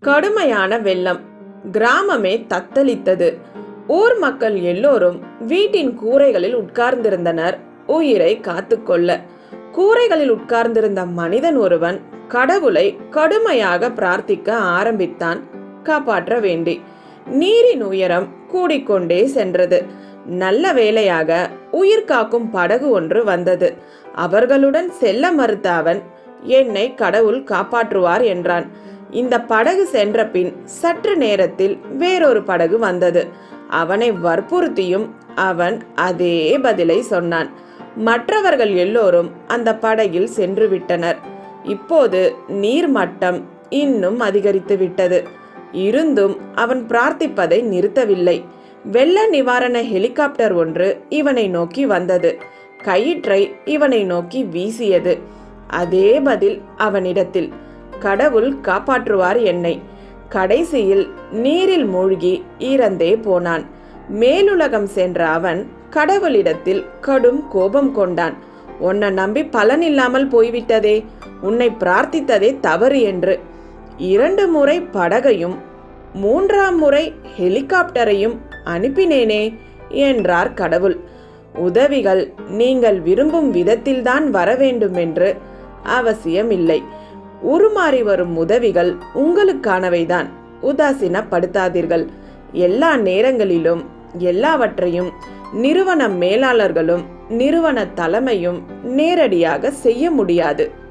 கடுமையான வெள்ளம் கிராமமே தத்தளித்தது. ஊர் மக்கள் எல்லோரும் வீட்டின் கூரைகளில் உட்கார்ந்திருந்தனர். உயிரை காத்துக்கொள்ள. கூரைகளில் உட்கார்ந்திருந்த மனிதன் ஒருவன் கடவுளை கடுமையாக பிரார்த்திக்க ஆரம்பித்தான். காப்பாற்ற வேண்டி. நீரின் உயரம் கூடிக்கொண்டே சென்றது. நல்ல வேளையாக உயிர் காக்கும் படகு ஒன்று வந்தது. அவர்களுடன் செல்ல மறுத்த அவன் என்னை கடவுள் காப்பாற்றுவார் என்றான். இந்த படகு சென்ற பின் சற்று நேரத்தில் வேறொரு படகு வந்தது. அவனை வற்புறுத்தியும் அவன் அதே பதிலை சொன்னான். மற்றவர்கள் எல்லோரும் அந்த படகில் சென்று விட்டனர். இப்போது நீர்மட்டம் இன்னும் அதிகரித்து விட்டது. இருந்தும் அவன் பிரார்த்திப்பதை நிறுத்தவில்லை. வெள்ள நிவாரண ஹெலிகாப்டர் ஒன்று இவனை நோக்கி வந்தது. கயிற்றை இவனை நோக்கி வீசியது. அதே பதில் அவனிடத்தில். கடவுள் காப்பாற்றுவார் என்னை. கடைசியில் நீரில் மூழ்கி இறந்தே போனான். மேலுலகம் சென்ற அவன் கடவுளிடத்தில் கடும் கோபம் கொண்டான். உன்னை நம்பி பலன் இல்லாமல் போய்விட்டதே. உன்னை பிரார்த்தித்ததே தவறு என்று. இரண்டு முறை படகையும் மூன்றாம் முறை ஹெலிகாப்டரையும் அனுப்பினேனே என்றார் கடவுள். உதவிகள் நீங்கள் விரும்பும் விதத்தில்தான் வர வேண்டும் என்று அவசியமில்லை. உருமாறி வரும் உதவிகள் உங்களுக்கானவைதான். உதாசீனப்படுத்தாதீர்கள். எல்லா நேரங்களிலும் எல்லாவற்றையும் நிறுவன மேலாளர்களும் நிறுவன தலைமையும் நேரடியாக செய்ய முடியாது.